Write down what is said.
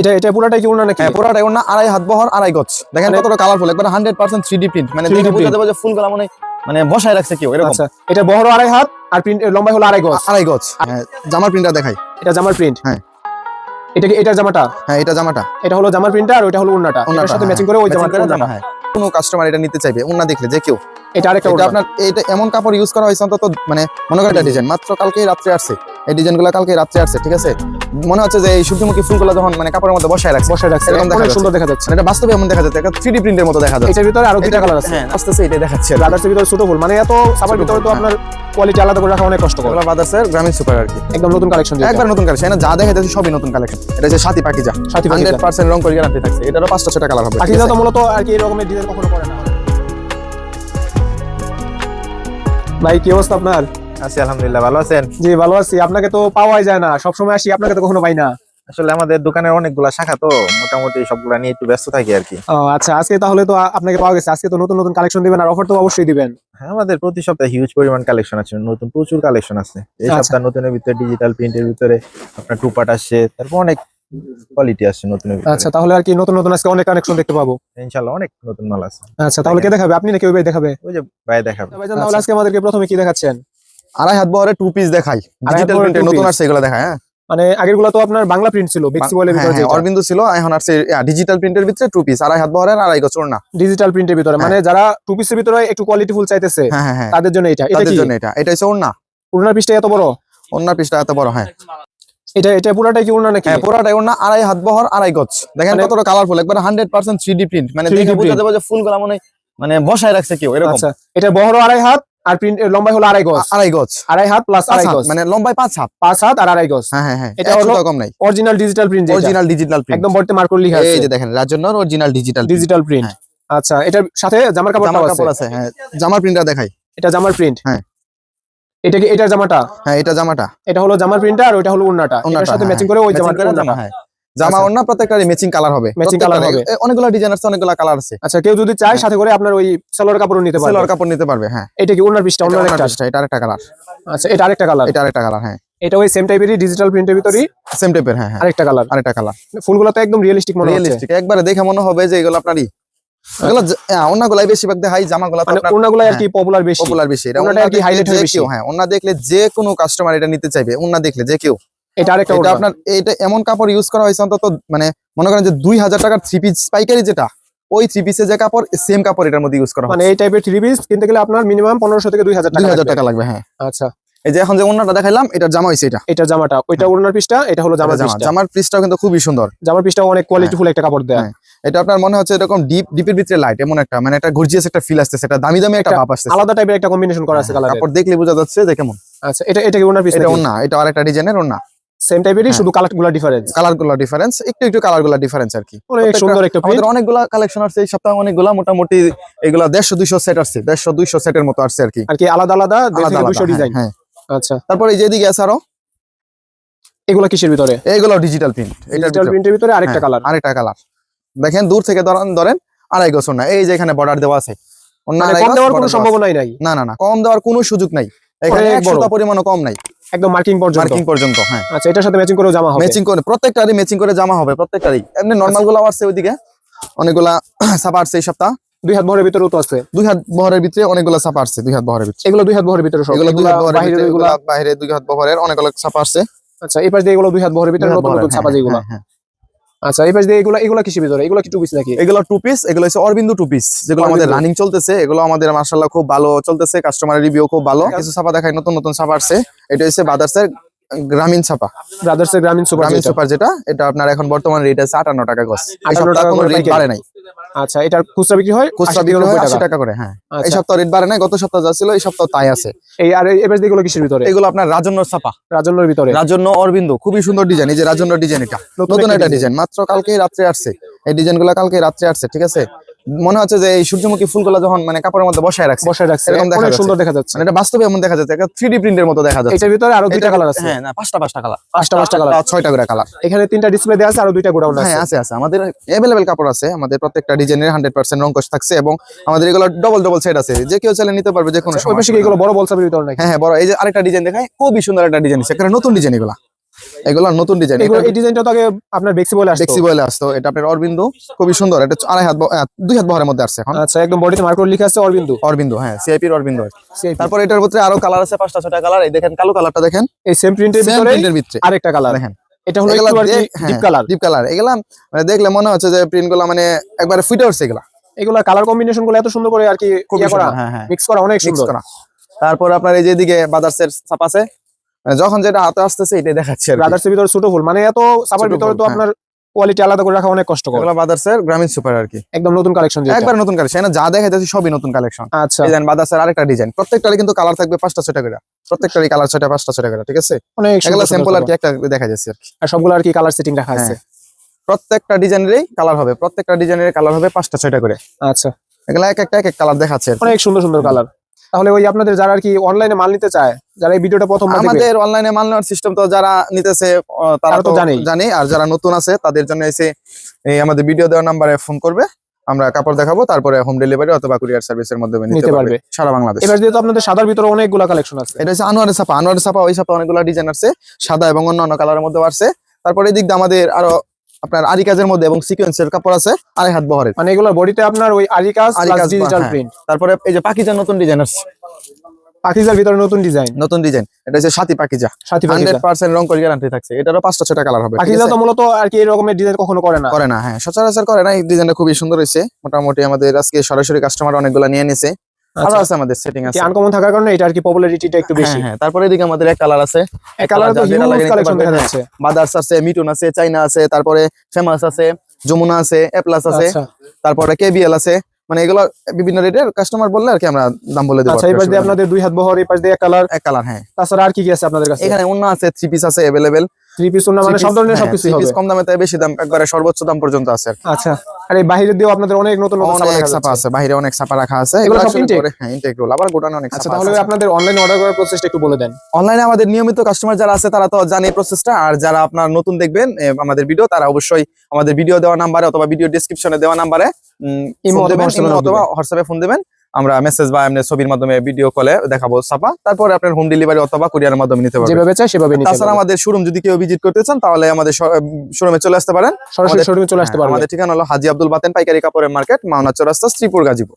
এটা এটা পুরাটাই কি উন্না নাকি? হ্যাঁ ওনা আড়াই হাত বহর আড়াই গজ। দেখেন কতটা কালারফুল একবার hundred percent three D print মানে দেখে বোঝা print। যাবে যে ফুলগুলা মানে মানে বসায় রাখছে কেউ এরকম। আচ্ছা এটা বহর আড়াই হাত আর প্রিন্ট লম্বাই হলো আড়াই গজ। আড়াই গজ। হ্যাঁ জামার প্রিন্টটা দেখাই। এটা জামার প্রিন্ট হ্যাঁ। এটা কি এটার জামাটা? হ্যাঁ এটা জামাটা। এটা হলো জামার প্রিন্টটা আর ওইটা হলো উন্নাটা ওন্নাটা, সাথে ম্যাচিং করে ওই matching জামার করে জামা। জামা, হ্যাঁ কোনো কাস্টমার এটা নিতে চাইবে ওনা দেখলে যে কেউ। এটা আরেকটা এটা আপনার এটা এমন কাপড় ইউজ করা হয়েছে অন্তত মানে মনে করেন ডিজাইন মাত্র কালকেই রাত্রে আসছে। এই ডিজাইনগুলো কালকে রাত্রে আসছে ঠিক আছে? মনে হচ্ছে যে এই সূর্যমুখী ফুলগুলো যখন মানে কাপড়ের মধ্যে বসায় রাখছে বসায় রাখছে এরকম দেখা সুন্দর দেখা যাচ্ছে। মানে এটা বাস্তবে এমন দেখা যাচ্ছে একটা থ্রি প্রিন্টের মতো দেখা যাচ্ছে। এটার ভিতরে আরও দুইটা কালার আছে। হ্যাঁ এটাই দেখাচ্ছে। ভিতরে ছোট ফুল মানে এত সাবার ভিতরে তো আপনার কোয়ালিটি আলাদা করে রাখা অনেক কষ্ট করে এগুলো বাদার্সের গ্রামীণ সুপার আর কি। একদম নতুন কালেকশন একবার নতুন কালেকশন এটা যা দেখা যাচ্ছে সবই নতুন কালেকশন এটা হচ্ছে সাথী পাকিজা সাথী পাখিজা। হান্ড্রেড পার্সেন্ট রং করে গ্যারান্টি থাকছে। এটারও পাঁচটা ছটা কালার হবে আছে? তো মূলত আর কি এরকমের ডিজাইন কখনো করে না। ভাই কি অবস্থা আপনার? আছি আলহামদুলিল্লাহ ভালো আছেন? জি ভালো আছি। আপনাকে তো পাওয়াই যায় না। সবসময় আসি আপনাকে তো কখনো পাই না। আসলে আমাদের দোকানের অনেকগুলা শাখা তো মোটামুটি সবগুলা নিয়ে একটু ব্যস্ত থাকি আর কি। ও আচ্ছা আজকে তাহলে তো আপনাকে পাওয়া গেছে। আজকে তো নতুন নতুন কালেকশন দিবেন আর অফার তো অবশ্যই দিবেন। হ্যাঁ আমাদের প্রতি সপ্তাহে হিউজ পরিমাণ কালেকশন আছে। নতুন প্রচুর কালেকশন আছে। এই আচ্ছা। সপ্তাহ নতুনের ভিতরে ডিজিটাল প্রিন্টের ভিতরে আপনার টু পার্ট আসছে তারপর অনেক কোয়ালিটি আসছে নতুনের আচ্ছা তাহলে আর কি নতুন নতুন আজকে অনেক কালেকশন দেখতে পাবো? ইনশাআল্লাহ অনেক নতুন মাল আছে। আচ্ছা তাহলে কে দেখাবে? আপনি নাকি ওই ভাই দেখাবে? ওই যে ভাই দেখাবে। ভাইজান তাহলে আজকে আমাদেরকে প্রথমে কি দেখাচ্ছেন? আড়াই হাত বহরে টু পিস দেখাই। ডিজিটাল two নতুন। আসছে এগুলো দেখায় হ্যাঁ। মানে আগেরগুলো তো আপনার বাংলা প্রিন্ট ছিল বেক্সি বলে হ্যাঁ, ভিতরে হ্যাঁ, অরবিন্দু ছিল এখন আসছে ডিজিটাল প্রিন্টের ভিতরে টু পিস আড়াই হাত বহরের আড়াই গজ ওড়না ডিজিটাল প্রিন্টের ভিতরে মানে যারা টু পিসের ভিতরে একটু কোয়ালিটি ফুল চাইতেছে হ্যাঁ হ্যাঁ হ্যাঁ। তাদের জন্য এটা। এটা তাদের জন্য এটা। এটা হচ্ছে ওড়না। উনার পিসটা এত বড়? ওড়নার পিসটা এত বড় হ্যাঁ। এটা এটা পুরাটাই কি উনা নাকি? হ্যাঁ পুরাটাই ওড়না আড়াই হাত বহর আড়াই গজ। দেখেন মানে- কতটা কালারফুল একবার hundred percent three D print মানে 3D দেখে বোঝা যাবে যে ফুলগুলা মানে মানে বসায় রাখছে কেউ এরকম। আচ্ছা এটা বহর আড়াই হাত আর প্রিন্ট লম্বাই হলো আড়াই গজ। আড়াই গজ। আড়াই হাত প্লাস আড়াই গজ। মানে লম্বায় পাঁচ হাত। পাঁচ হাত আর আড়াই গজ। হ্যাঁ হ্যাঁ হ্যাঁ এটা হলো- কম নাই। Original digital print original digital print একদম বড়তে মার্ক লিখা আছে। এই যে দেখেন রাজন্যর অরিজিনাল ডিজিটাল ডিজিটাল প্রিন্ট আচ্ছা এটার সাথে জামার কাপড় জামার কাপড় আছে হ্যাঁ। জামার প্রিন্টটা দেখাই। এটা জামার প্রিন্ট হ্যাঁ। এটা কি এটা জামাটা? হ্যাঁ এটা জামাটা। এটা হলো জামার প্রিন্টটা আর ওইটা হলো ওড়নাটা, সাথে হ্যাঁ, ম্যাচিং করে ওই জামার জামা হ্যাঁ। জামা আচ্ছা। ওড়না প্রত্যেকটারই ম্যাচিং কালার হবে। Colour প্রত্যেকটারই। হবে। অনেকগুলো ডিজাইন আছে অনেকগুলো কালার আছে। আচ্ছা কেউ যদি চায় সাথে করে আপনার ওই সালোয়ার কাপড় নিতে পারবে। সেলোয়ার কাপড় নিতে পারবে হ্যাঁ। এটা কি উন্নার পিসটা ওড়নার একটা? পিসটা, এটা আরেকটা কালার আচ্ছা এটা আরেকটা কালার এটা আরেকটা কালার হ্যাঁ। এটা ওই সেম টাইপেরই ডিজিটাল প্রিন্টের ভিতরেই? সেম টাইপের হ্যাঁ হ্যাঁ। আরেকটা কালার আরেকটা কালার ফুলগুলো তো একদম রিয়েলিস্টিক মনে হচ্ছে। রিয়েলিস্টিক একবারে দেখে মনে হবে যে এগুলো আপনারই। এগুলো হ্যাঁ, বেশিরভাগ দেখাই জামাগুলো মানে আর কি পপুলার বেশি। পপুলার বেশি। এটা ওড়নাটা আর কি দেখলে highlight বেশি। হ্যাঁ ওন্না দেখলে যে কোনো কাস্টমার এটা নিতে চাইবে দেখলে যে কেউ। এটা আরেকটা এটা আপনার এটা এমন কাপড় ইউজ করা হয়েছে অন্তত মানে মনে করেন যে টাকার থ্রি পিস পাইকারি যেটা ওই থ্রি পিসের যে কাপড় সেম কাপড় এটার মধ্যে ইউজ করা মানে এই টাইপের থ্রি পিস কিনতে গেলে আপনার মিনিমাম পনেরোশো থেকে দুই হাজার টাকা হাজার লাগবে। টাকা লাগবে হ্যাঁ। আচ্ছা। এই যে এখন যে দেখাইলাম এটার জামা হয়েছে এটা। এটা জামাটা ওইটা পিসটা এটা হলো জামার জামা। পিসটা। জামার পিসটাও কিন্তু খুবই সুন্দর। জামার পিসটাও অনেক কোয়ালিটি ফুল একটা কাপড় দেয়া। হ্যাঁ। এটা আপনার মনে হচ্ছে এরকম ডিপ ডিপের ভিতরে লাইট এমন একটা মানে একটা গর্জিয়াস একটা ফিল আসতেছে এটা দামি দামি একটা ভাব আসতেছে। আলাদা টাইপের একটা কম্বিনেশন করা আছে হ্যাঁ, কালার কাপড় দেখলে বোঝা যাচ্ছে যে কেমন। আচ্ছা এটা এটা কি ওড়নার পিস এটা ওন্না এটা আরেকটা ডিজাইনের ওন্না সেম টাইপেরই হ্যাঁ। শুধু কালারগুলা ডিফারেন্স কালারগুলো ডিফারেন্স একটু একটু কালারগুলো ডিফারেন্স আর কি। অনেক সুন্দর একটা আমাদের অনেকগুলা কালেকশন আছে এই সপ্তাহে অনেকগুলা মোটামুটি এগুলা দেড়শো দুইশো সেট আছে দেড়শো দুইশো সেটের মতো আছে আর কি। আর কি আলাদা আলাদা দেড় আলাদা থেকে আলাদা, দুশো হ্যাঁ, ডিজাইন হ্যাঁ। আচ্ছা। তারপর এই যে এদিকে আছে আরও। এগুলা কিসের ভিতরে? এইগুলো ডিজিটাল প্রিন্ট এটা ডিজিটাল প্রিন্টের ভিতরে আরেকটা হ্যাঁ, কালার আরেকটা কালার দেখেন দূর থেকে ধরেন ধরেন আড়াই গোছর না এই যে এখানে বর্ডার দেওয়া আছে। কম দেওয়ার কোনো সম্ভাবনাই নাই। না না না কম দেওয়ার কোনো সুযোগ নাই। এখানে একশোটা পরিমাণও কম নাই। একদম মার্কিং পর্যন্ত। মার্কিং পর্যন্ত হ্যাঁ। আচ্ছা এটার সাথে ম্যাচিং করেও জামা হবে। ম্যাচিং করে প্রত্যেকটারই ম্যাচিং করে জামা হবে প্রত্যেকটারই। এমনি নর্মালগুলো আসছে ওইদিকে। অনেকগুলা ছাপা আসছে এই সপ্তাহ। দুই হাত তো আছে। দুই হাত বহরের ভিতরে অনেকগুলো ছাপা আসছে দুই হাত বহরের ভিতরে। এগুলো দুই হাত ভরের ভিতরে সব। এগুলো দুই হাত বহরের ভিতরে বাইরে দুই হাত বহরের অনেকগুলো ছাপা আসছে আচ্ছা এই পাশ দিয়ে এগুলো দুই হাত ভিতরে নতুন নতুন ছাপা হ্যাঁ, যেগুলো। হ্যাঁ, হ্যাঁ। আচ্ছা এই পাশ দিয়ে এগুলো এগুলো কিসের ভিতরে? এগুলো কি টু পিস নাকি? এগুলো টু পিস এগুলো হচ্ছে অরবিন্দু টু পিস যেগুলো আমাদের রানিং চলতেছে এগুলো আমাদের মার্শাল্লাহ খুব ভালো চলতেছে কাস্টমারের রিভিউ খুব ভালো। কিছু ছাপা দেখায় নতুন নতুন ছাপা আসছে। এটা হচ্ছে বাদার্সের গ্রামীণ ছাপা। ব্রাদার্স এর গ্রামীণ সুপার গ্রামীণ সুপার যেটা এটা আপনার এখন বর্তমান রেট আছে আটান্ন টাকা গজ আটান্ন টাকা রেট। বাড়ে নাই। আচ্ছা এটার খুচরা বিক্রি হয় খুচরা বিক্রি হয় থেকে 90 আশি টাকা। করে হ্যাঁ। এই আচ্ছা। সপ্তাহ রেট বাড়ে নাই গত সপ্তাহ যা ছিল এই সপ্তাহ তাই আছে। এই আর দিয়ে এগুলো কিসের ভিতরে? এগুলো আপনার রাজন্য ছাপা। রাজন্যর ভিতরে। রাজন্য অরবিন্দ খুবই সুন্দর ডিজাইন এই যে রাজন্য ডিজাইন এটা। নতুন একটা ডিজাইন মাত্র কালকেই রাত্রে আসছে। এই ডিজাইনগুলো কালকে রাত্রে আসছে ঠিক আছে? মনে হচ্ছে যে এই সূর্যমুখী ফুলগুলো যখন মানে কাপড়ের মধ্যে বসায় রাখছে বসায় রাখছে। এরকম দেখা যাচ্ছে। সুন্দর দেখা যাচ্ছে। মানে এটা বাস্তবে এমন দেখা যাচ্ছে একটা থ্রি ডি প্রিন্টের মতো দেখা যাচ্ছে। এটার ভিতরে আরও দুইটা কালার আছে। হ্যাঁ না পাঁচটা পাঁচটা কালার পাঁচটা পাঁচটা কালার ছয়টা করে কালার এখানে তিনটা ডিসপ্লে দেওয়া আছে আরও দুইটা গোডাউন আছে হ্যাঁ আছে। আছে আমাদের অ্যাভেলেবেল কাপড় আছে আমাদের প্রত্যেকটা ডিজাইনের হান্ড্রেড পার্সেন্ট রঙ্কশ থাকছে এবং আমাদের এগুলো ডবল ডবল সেট আছে। যে কেউ চাইলে নিতে পারবে যে কোনো ওই সময়। এগুলো বড় বলসাবের ভিতরে নাকি? হ্যাঁ হ্যাঁ বড় এই যে আরেকটা ডিজাইন দেখায় খুবই সুন্দর একটা ডিজাইন আছে এখানে নতুন ডিজাইন এগুলা। এগুলো নতুন ডিজাইন এই ডিজাইনটা তো আগে আপনার বেক্সি বলে আসতো। বলে আসতো এটা আপনার অরবিন্দু খুবই সুন্দর এটা আড়াই হাত দুই হাত বহরের মধ্যে আসছে এখন। আচ্ছা একদম বডিতে লিখা আছে অরবিন্দু। অরবিন্দু হ্যাঁ অরবিন্দু CIP তারপর এটার ভিতরে আরও কালার আছে পাঁচটা ছটা কালার এই দেখেন কালো কালারটা দেখেন। এই সেম প্রিন্টের ভিতরে এর আরেকটা কালার দেখেন। এটা হলো ডিপ কালার ডিপ কালার এগুলা মানে দেখলে মনে হচ্ছে যে প্রিন্টগুলা মানে একবারে ফুটে উঠছে এগুলা। এগুলা কালার কম্বিনেশনগুলো এত সুন্দর করে আর কি করা সুন্দর, হ্যাঁ হ্যাঁ। মিক্স করা অনেক মিক্স সুন্দর। তারপর আপনার এই যে দিকে বাদার্সের ছাপ আছে যখন যেটা হাতে আসতেছে এটাই দেখাচ্ছে আর ব্রাদার্স ভিতরে ছোট ফুল মানে এত সাপার ভিতরে তো হ্যাঁ। আপনার কোয়ালিটি আলাদা করে রাখা অনেক কষ্টকর। এগুলো বাদার্সের গ্রামীণ সুপার আর কি। একদম নতুন কালেকশন একবার নতুন কালেকশন যা দেখা যাচ্ছে সবই নতুন কালেকশন আচ্ছা। ডিজাইন বাদার্সের আরেকটা ডিজাইন প্রত্যেকটারই কিন্তু কালার থাকবে পাঁচটা ছয়টা করে। প্রত্যেকটারই কালার ছয়টা পাঁচটা ছয়টা করে ঠিক আছে? অনেক এগুলো সুন্দর সিম্পল আর কি একটা দেখা যাচ্ছে আর কি। আর সবগুলো আর কি কালার সেটিং রাখা আছে। হ্যাঁ। প্রত্যেকটা ডিজাইনেরই কালার হবে প্রত্যেকটা ডিজাইনের কালার হবে পাঁচটা ছয়টা করে। আচ্ছা। এগুলো এক একটা এক এক কালার দেখাচ্ছে অনেক সুন্দর সুন্দর কালার তাহলে ওই আপনাদের যারা আর কি অনলাইনে মাল নিতে চায় যারা এই ভিডিওটা প্রথম আমাদের অনলাইনে মাল নেওয়ার সিস্টেম তো যারা নিতেছে তারা তো। জানে আর যারা নতুন আছে তাদের জন্য এসে এই আমাদের ভিডিও দেওয়ার নাম্বারে ফোন করবে। আমরা কাপড় দেখাবো তারপরে হোম ডেলিভারি অথবা কুরিয়ার সার্ভিসের মাধ্যমে নিতে পারবে। সারা বাংলাদেশ। এবার যেহেতু আপনাদের সাদার ভিতরে অনেকগুলো কালেকশন আছে। এটা হচ্ছে আনোয়ারের ছাপা। আনোয়ারের ছাপা ওই ছাপা অনেকগুলো ডিজাইন আছে সাদা এবং অন্যান্য কালারের মধ্যে আসছে। তারপরে এদিক দিয়ে আমাদের আরও আপনার আরি কাজের মধ্যে এবং সিকোয়েন্সের কাপড় আছে আড়াই হাত বহরের। মানে এগুলোর বডিতে আপনার ওই আরি কাজ ডিজিটাল হ্যাঁ। প্রিন্ট তারপরে এই যে পাকিজার নতুন ডিজাইন আসছে। পাকিজার ভিতরে নতুন ডিজাইন নতুন ডিজাইন এটা হচ্ছে সাথী পাকিজা। সাথী হান্ড্রেড পাকিজা পার্সেন্ট রং করে গ্যারান্টি থাকছে। এটারও পাঁচটা ছটা কালার হবে পাকিজা তো মূলত আর কি এই রকমের ডিজাইন কখনো করে না। করে না হ্যাঁ। সচরাচর করে না এই ডিজাইনটা খুবই সুন্দর হয়েছে। মোটামুটি আমাদের আজকে সরাসরি কাস্টমার অনেকগুলো নিয়ে নিছে। আরও আছে আমাদের সেটিং আছে। আনকমন থাকার কারণে এটা আর কি পপুলারিটিটা একটু বেশি। হ্যাঁ হ্যাঁ তারপরে এদিকে আমাদের এক কালার আছে। এই কালারে তো হিউজ কালেকশন দেখা হ্যাঁ। যাচ্ছে। বাদার্স আছে মিটুন আছে চাইনা আছে তারপরে ফেমাস আছে যমুনা আছে এ প্লাস আছে আচ্ছা। তারপরে কেবিএল আছে। মানে এগুলো বিভিন্ন রেটের কাস্টমার বললে আর কি আমরা দাম বলে দেবো আচ্ছা এই পাশ দিয়ে আপনাদের দুই হাত বহর এই পাশ দিয়ে কালার এক কালার হ্যাঁ। তাছাড়া আর কি কি আছে আপনাদের কাছে? এখানে অন্য আছে থ্রি পিস আছে অ্যাভেলেবেল থ্রি পিস না মানে সব ধরনের সবকিছু হবে। কম দামে তাই বেশি দাম একবারে সর্বোচ্চ দাম পর্যন্ত আছে আচ্ছা আর এই দিয়েও আপনাদের অনেক নতুন নতুন অনেক ছাপা আছে বাইরে অনেক ছাপা রাখা আছে। এগুলো সব আসলে হ্যাঁ ইনটেক রোল আবার গোটানো অনেক আচ্ছা তাহলে আপনাদের অনলাইন অর্ডার করার প্রসেসটা একটু বলে দেন। অনলাইনে আমাদের নিয়মিত কাস্টমার যারা আছে তারা তো জানে প্রসেসটা আর যারা আপনার নতুন দেখবেন আমাদের ভিডিও তারা অবশ্যই আমাদের ভিডিও দেওয়া নাম্বারে অথবা ভিডিও ডেসক্রিপশনে দেওয়া নাম্বারে ইমো অথবা হোয়াটসঅ্যাপে ফোন দেবেন। আমরা মেসেজ বা এমনি ছবির মাধ্যমে ভিডিও কলে দেখাবো ছাপা তারপরে আপনার হোম ডেলিভারি অথবা কুরিয়ার মাধ্যমে নিতে পারবেন। যেভাবে চাই সেভাবে নিতে তাছাড়া আমাদের শোরুম যদি কেউ ভিজিট করতে চান তাহলে আমাদের শোরুমে চলে আসতে পারেন। সরাসরি শোরুমে চলে আসতে পারেন পারবেন। আমাদের ঠিকানা হলো হাজি আব্দুল বাতেন পাইকারি কাপড়ের মার্কেট মাওনা চৌরাস্তা শ্রীপুর গাজীপুর।